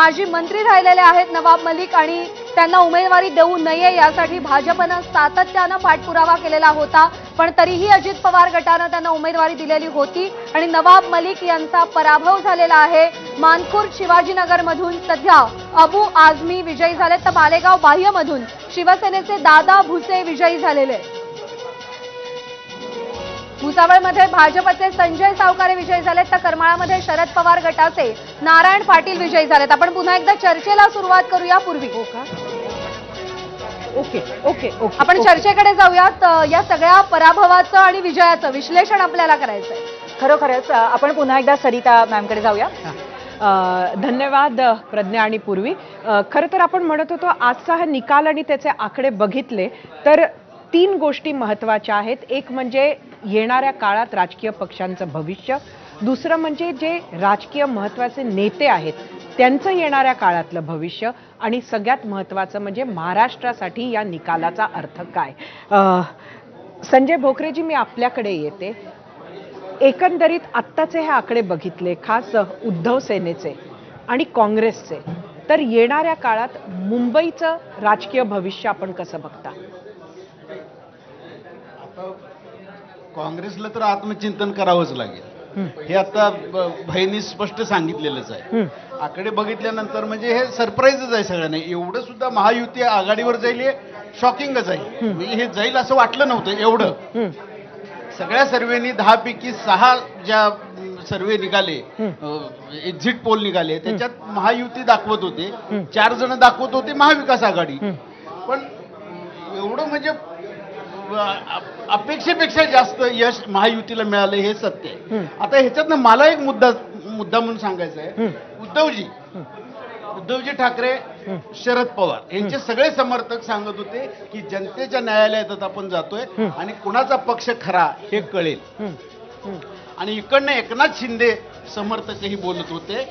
माजी मंत्री राहिलेले आहेत नवाब मलिक आणि त्यांना उमेदवारी देऊ नये यासाठी भाजपनं सातत्यानं पाठपुरावा केलेला होता पण तरीही अजित पवार गटानं त्यांना उमेदवारी दिलेली होती आणि नवाब मलिक यांचा पराभव झालेला आहे मानखुर्द शिवाजीनगरमधून सध्या अबू आझमी विजयी झालेत तर मालेगाव बाह्यमधून शिवसेनेचे दादा भुसे विजयी झालेले आहेत. भुसावळमध्ये भाजपचे संजय सावकारे विजयी झालेत तर करमाळामध्ये शरद पवार गटाचे नारायण पाटील विजयी झालेत. आपण पुन्हा एकदा चर्चेला सुरुवात करूया पूर्वी. हो ओके ओके ओके आपण. चर्चेकडे जाऊयात या सगळ्या पराभवाचं आणि विजयाचं विश्लेषण आपल्याला करायचंय. खरोखरच आपण पुन्हा एकदा सरिता मॅमकडे जाऊया. धन्यवाद प्रज्ञा आणि पूर्वी. खरं तर आपण म्हणत होतो आजचा हा निकाल आणि त्याचे आकडे बघितले तर तीन गोष्टी महत्त्वाच्या आहेत. एक म्हणजे येणाऱ्या काळात राजकीय पक्षांचं भविष्य. दुसरं म्हणजे जे राजकीय महत्त्वाचे नेते आहेत त्यांचं येणाऱ्या काळातलं भविष्य. आणि सगळ्यात महत्त्वाचं म्हणजे महाराष्ट्रासाठी या निकालाचा अर्थ काय? संजय भोकरेजी मी आपल्याकडे येते. एकंदरीत आत्ताचे हे आकडे बघितले खास उद्धव सेनेचे आणि काँग्रेसचे तर येणाऱ्या काळात मुंबईचं राजकीय भविष्य आपण कसं बघता? काँग्रेसला तर आत्मचिंतन करावंच लागेल. हे आता बहिणी स्पष्ट सांगितलेलंच आहे. आकडे बघितल्यानंतर म्हणजे हे सरप्राईजच आहे सगळ्यांना. एवढं सुद्धा महायुती आघाडीवर जाईल हे शॉकिंगच आहे. म्हणजे हे जाईल असं वाटलं नव्हतं एवढं. सगळ्या सर्वेनी दहा पैकी सहा ज्या सर्वे निघाले. एक्झिट पोल निघाले त्याच्यात महायुती दाखवत होते. चार जण दाखवत होते महाविकास आघाडी. पण एवढं म्हणजे अपेक्षेपेक्षा जास्त यश महायुतीला मिळालं हे सत्य आहे. आता ह्याच्यातनं मला एक मुद्दा मुद्दा म्हणून सांगायचा आहे. उद्धवजी. उद्धवजी ठाकरे. शरद पवार यांचे सगळे समर्थक सांगत होते की जनतेच्या न्यायालयात आपण जातोय. आणि कुणाचा पक्ष खरा हे कळेल. आणि इकडनं एकनाथ शिंदे समर्थकही बोलत होते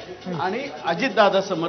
आणि अजितदादा समर्थक